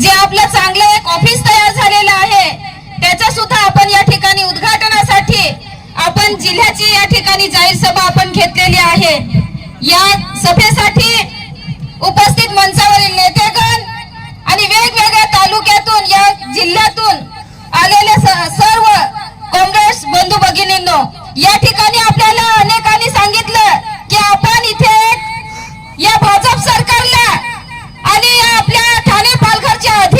जे आपलं चांगलं एक ऑफिस तयार झालेलं आहे त्याचा सुद्धा आपण या ठिकाणी उद्घाटनासाठी आपण जिल्ह्याची या ठिकाणी जाहीर सभा आपण घेतलेली आहे. या सभेसाठी उपस्थित मंचावरील नेते Georgia